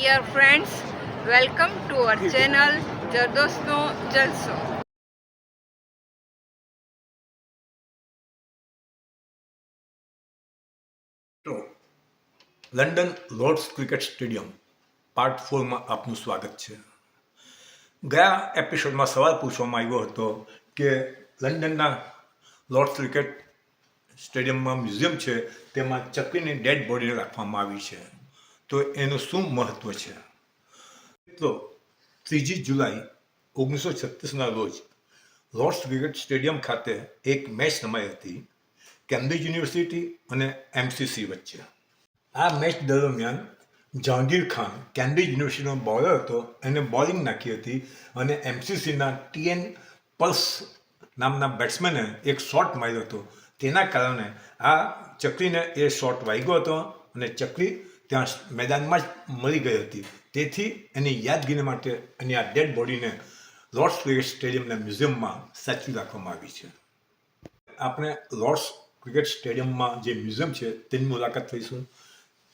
dear friends welcome to our channel જરદોસ્તનો જલસો London Lord's cricket stadium part ફોરમાં આપનું સ્વાગત છે. ગયા એપિસોડમાં સવાલ પૂછવામાં આવ્યો હતો કે લંડનના લોર્ડ્સ ક્રિકેટ સ્ટેડિયમમાં મ્યુઝિયમ છે તેમાં ચકલીની ડેડ બોડી રાખવામાં આવી છે. તો એનું શું મહત્ત્વ છે? મિત્રો ત્રીજી જુલાઈ ઓગણીસો છત્રીસના રોજ લોર્ડ્સ ક્રિકેટ સ્ટેડિયમ ખાતે એક મેચ રમાઈ હતી કેમ્બ્રિજ યુનિવર્સિટી અને એમસીસી વચ્ચે. આ મેચ દરમિયાન જહાંગીર ખાન કેમ્બ્રિજ યુનિવર્સિટીનો બોલર હતો, એને બોલિંગ નાખી હતી અને એમસીસીના ટીએન પલ્સ નામના બેટ્સમેને એક શોટ માર્યો હતો. તેના કારણે આ ચકલીને એ શોટ વાગ્યો હતો અને ચકલી ત્યાં મેદાનમાં જ મરી ગઈ હતી. તેથી એની યાદગીરી માટે એની આ ડેડ બોડીને લોર્ડ્સ ક્રિકેટ સ્ટેડિયમના મ્યુઝિયમમાં સાચવી રાખવામાં આવી છે. આપણે લોર્ડ્સ ક્રિકેટ સ્ટેડિયમમાં જે મ્યુઝિયમ છે તેની મુલાકાત લઈશું.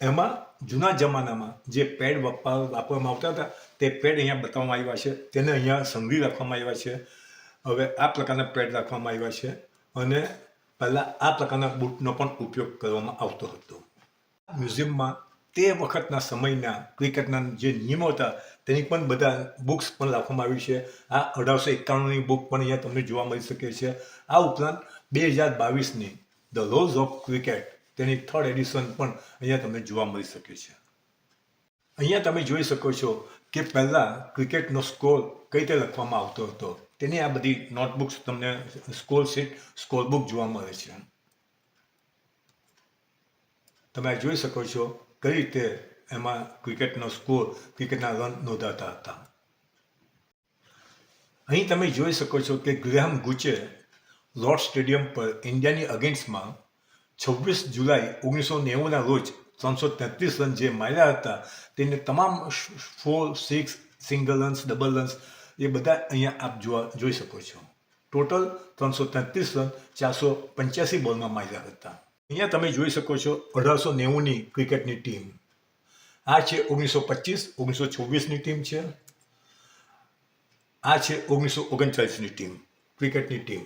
એમાં જૂના જમાનામાં જે પેડ વાપર વાપરવામાં આવતા હતા, તે પેડ અહીંયા બતાવવામાં આવ્યા છે. તેને અહીંયા સંઘરી રાખવામાં આવ્યા છે. હવે આ પ્રકારના પેડ રાખવામાં આવ્યા છે અને પહેલાં આ પ્રકારના બૂટનો પણ ઉપયોગ કરવામાં આવતો હતો. મ્યુઝિયમમાં તે વખતના સમયના ક્રિકેટના જે નિયમો હતા, તેની પણ બધા બુક્સ પણ લખવામાં આવી છે. આ અઢારસો એકાણુંની બુક પણ અહીંયા તમને જોવા મળી શકે છે. આ ઉપરાંત બે હજાર બાવીસની ધ રોઝ ઓફ ક્રિકેટ તેની થર્ડ એડિશન પણ અહીંયા તમને જોવા મળી શકે છે. અહીંયા તમે જોઈ શકો છો કે પહેલાં ક્રિકેટનો સ્કોર કઈ રીતે લખવામાં આવતો હતો, તેની આ બધી નોટબુક્સ તમને સ્કોર શીટ સ્કોર બુક જોવા મળે છે. તમે જોઈ શકો છો કઈ રીતે એમાં ક્રિકેટનો સ્કોર, ક્રિકેટના રન નોંધાતા હતા? અહીં તમે જોઈ શકો છો કે ગ્રેહામ ગુચે લોર્ડ સ્ટેડિયમ પર ઇન્ડિયાની અગેન્સ્ટમાં છવ્વીસ જુલાઈ ઓગણીસો નેવુંના રોજ ત્રણસો તેત્રીસ રન જે માર્યા હતા, તેને તમામ four, six, single runs, double runs, એ બધા અહીંયા આપ જોવા, જોઈ શકો છો. ટોટલ ત્રણસો તેત્રીસ રન ચારસો પંચ્યાસી બોલમાં માર્યા હતા. અહીંયા તમે જોઈ શકો છો અઢારસો નેવુંની ક્રિકેટની ટીમ. આ છે ઓગણીસો પચીસ, ઓગણીસો છવ્વીસની ટીમ છે. આ છે ઓગણીસો ઓગણચાલીસની ટીમ, ક્રિકેટની ટીમ.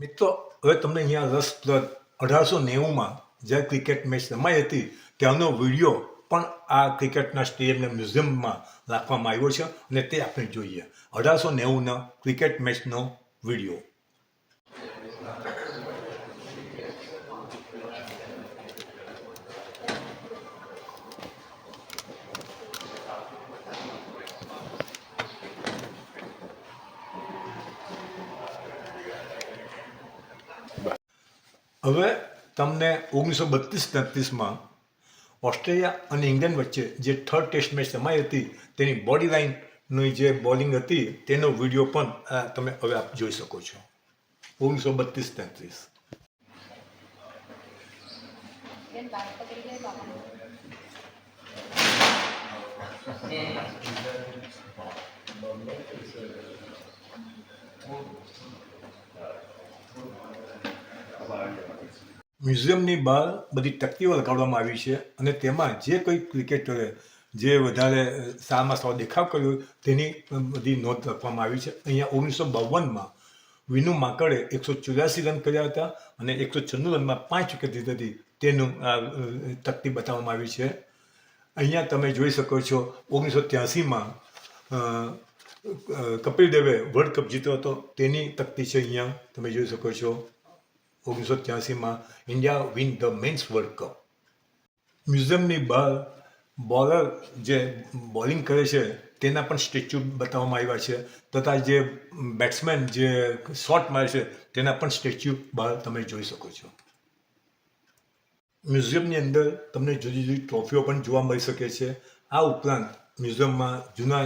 મિત્રો, હવે તમને અહીંયા રસપ્રદ અઢારસો નેવુંમાં જ્યારે ક્રિકેટ મેચ રમાઈ હતી, ત્યાંનો વીડિયો પણ આ ક્રિકેટના સ્ટેડિયમને મ્યુઝિયમમાં રાખવામાં આવ્યો છે અને તે આપણે જોઈએ. અઢારસો નેવુંના ક્રિકેટ મેચનો વીડિયો. હવે તમને ઓગણીસો બત્રીસ તેત્રીસમાં ઓસ્ટ્રેલિયા અને ઇંગ્લેન્ડ વચ્ચે જે થર્ડ ટેસ્ટ મેચ રમાઈ હતી, તેની બોડી લાઇનની જે બોલિંગ હતી, તેનો વીડિયો પણ તમે હવે આપ જોઈ શકો છો. ઓગણીસો બત્રીસ તેત્રીસ. મ્યુઝિયમની બહાર બધી તકતીઓ લગાડવામાં આવી છે અને તેમાં જે કોઈ ક્રિકેટરે જે વધારે સારામાં સારો દેખાવ કર્યો તેની બધી નોંધ રાખવામાં આવી છે. અહીંયા ઓગણીસો બાવનમાં વિનુ માકડે એકસો ચોર્યાસી રન કર્યા હતા અને એકસો છન્નું રનમાં પાંચ વિકેટ લીધી હતી. તેનું તકતી બતાવવામાં આવી છે. અહીંયા તમે જોઈ શકો છો ઓગણીસો ત્યાસીમાં કપિલ દેવે વર્લ્ડ કપ જીત્યો હતો. તેની તકતી છે અહીંયા. તમે જોઈ શકો છો. ઓગણીસો ત્યાસીમાં India win the men's world cup. મ્યુઝિયમની બહાર બોલર જે બોલિંગ કરે છે, તેના પણ સ્ટેચ્યુ બતાવવામાં આવ્યા છે, તથા જે બેટ્સમેન જે શોટ મારે છે, તેના પણ સ્ટેચ્યુ બહાર તમે જોઈ શકો છો. મ્યુઝિયમની અંદર તમને જુદી જુદી ટ્રોફીઓ પણ જોવા મળી શકે છે. આ ઉપરાંત મ્યુઝિયમમાં જૂના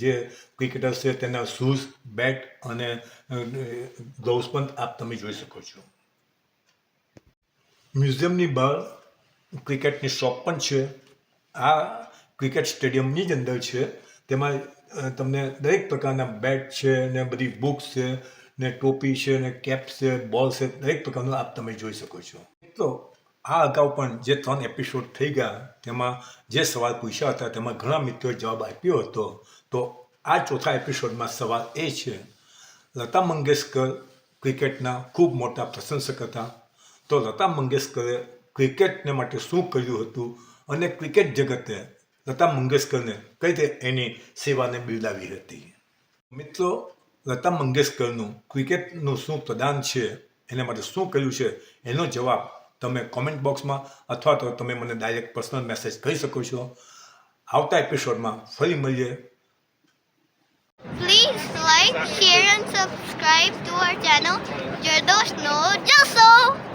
જે ક્રિકેટર્સ છે, તેના શૂઝ, બેટ અને ગ્લોવ્સ પણ આપ તમે જોઈ શકો છો. મ્યુઝિયમની બહાર ક્રિકેટની શોપ પણ છે. આ ક્રિકેટ સ્ટેડિયમની જ અંદર છે. તેમાં તમને દરેક પ્રકારના બેટ છે ને બધી બુક્સ છે ને ટોપી છે ને કેપ છે, બોલ છે, દરેક પ્રકારનું આપ તમે જોઈ શકો છો. તો આ અગાઉ પણ જે ત્રણ એપિસોડ થઈ ગયા, તેમાં જે સવાલ પૂછ્યા હતા, તેમાં ઘણા મિત્રોએ જવાબ આપ્યો હતો. તો આ ચોથા એપિસોડમાં સવાલ એ છે. લતા મંગેશકર ક્રિકેટના ખૂબ મોટા પ્રશંસક હતા. તો લતા મંગેશકરે ક્રિકેટને માટે શું કર્યું હતું અને ક્રિકેટ જગતે લતા મંગેશકરને કઈ રીતે એની સેવાને બિરદાવી હતી મિત્રો લતા મંગેશકરનું ક્રિકેટનું શું પ્રદાન છે એના માટે શું કર્યું છે એનો જવાબ તમે કોમેન્ટ બોક્સમાં અથવા તો તમે મને ડાયરેક્ટ પર્સનલ મેસેજ કરી શકો છો આવતા એપિસોડમાં ફરી મળીએ Please like, share, and subscribe to our channel. Jardos no Jaso!